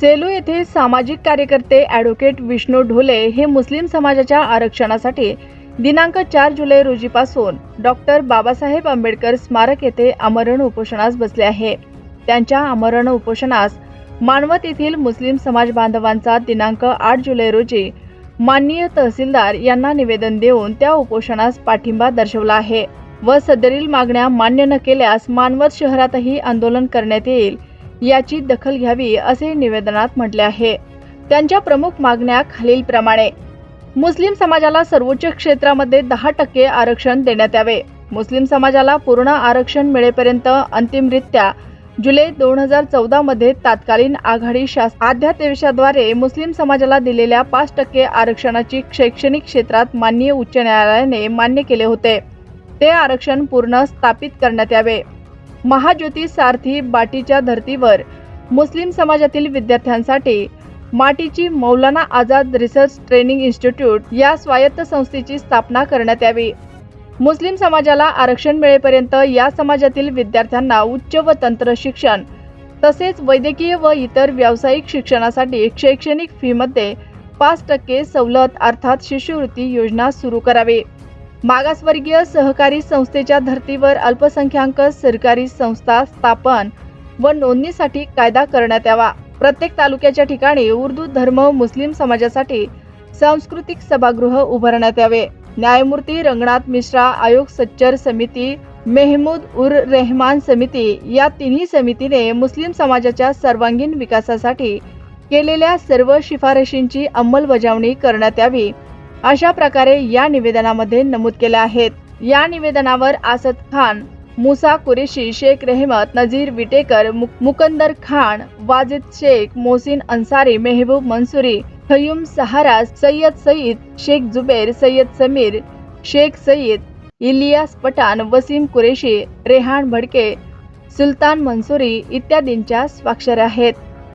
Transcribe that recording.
सेलू येथे सामाजिक कार्यकर्ते ॲडव्होकेट विष्णू ढोले हे मुस्लिम समाजाच्या आरक्षणासाठी दिनांक चार जुलै रोजीपासून डॉक्टर बाबासाहेब आंबेडकर स्मारक येथे आमरण उपोषणास बसले आहे. त्यांच्या आमरण उपोषणास मानवत येथील मुस्लिम समाज बांधवांचा दिनांक आठ जुलै रोजी माननीय तहसीलदार यांना निवेदन देऊन त्या उपोषणास पाठिंबा दर्शवला आहे व सदरील मागण्या मान्य न केल्यास मानवत शहरातही आंदोलन करण्यात येईल याची दखल घ्यावी असे निवेदनात म्हटले आहे. त्यांच्या प्रमुख मागण्या खालीलप्रमाणे. मुस्लिम समाजाला सर्वोच्च क्षेत्रामध्ये दहा टक्के आरक्षण देण्यात यावे. मुस्लिम समाजाला पूर्ण आरक्षण मिळेपर्यंत अंतिमरित्या जुलै दोन हजार चौदा मध्ये तात्कालीन आघाडी शास अध्यादेशाद्वारे मुस्लिम समाजाला दिलेल्या पाच टक्के आरक्षणाची शैक्षणिक क्षेत्रात माननीय उच्च न्यायालयाने मान्य केले होते. ते आरक्षण पूर्ण स्थापित करण्यात यावे. महाज्योती सारथी बाटीच्या धर्तीवर मुस्लिम समाजातील विद्यार्थ्यांसाठी माटीची Maulana Azad research training institute या स्वायत्त संस्थेची स्थापना करण्यात यावी. मुस्लिम समाजाला आरक्षण मिळेपर्यंत या समाजातील विद्यार्थ्यांना उच्च व तंत्र शिक्षण तसेच वैद्यकीय व इतर व्यावसायिक शिक्षणासाठी शैक्षणिक फीमध्ये पाच टक्के सवलत अर्थात शिष्यवृत्ती योजना सुरू करावी. मागासवर्गीय सहकारी संस्थेच्या धर्तीवर अल्पसंख्याक सरकारी संस्था स्थापन व नोंदणीसाठी कायदा करण्यात यावा. प्रत्येक तालुक्याच्या ठिकाणी उर्दू धर्म मुस्लिम समाजासाठी सांस्कृतिक सभागृह उभारण्यात यावे. न्यायमूर्ती रंगनाथ मिश्रा आयोग सच्चर समिती मेहमूद उर रेहमान समिती या तिन्ही समितीने मुस्लिम समाजाच्या सर्वांगीण विकासासाठी केलेल्या सर्व शिफारशींची अंमलबजावणी करण्यात यावी. अशा प्रकारे या निवेदनामध्ये नमूद केले आहेत या निवेदनावर आसद खान मुसा कुरेशी शेख रेहमत नझीर विटेकर मुक- मुकंदर खान वाजिद शेख मोसिन अन्सारी मेहबूब मंसुरी हयूम सहारा सय्यद सईद शेख जुबेर सय्यद समीर शेख सईद इलियास पठाण वसीम कुरेशी रेहान भडके सुलतान मंसुरी इत्यादींच्या स्वाक्षऱ्या आहेत.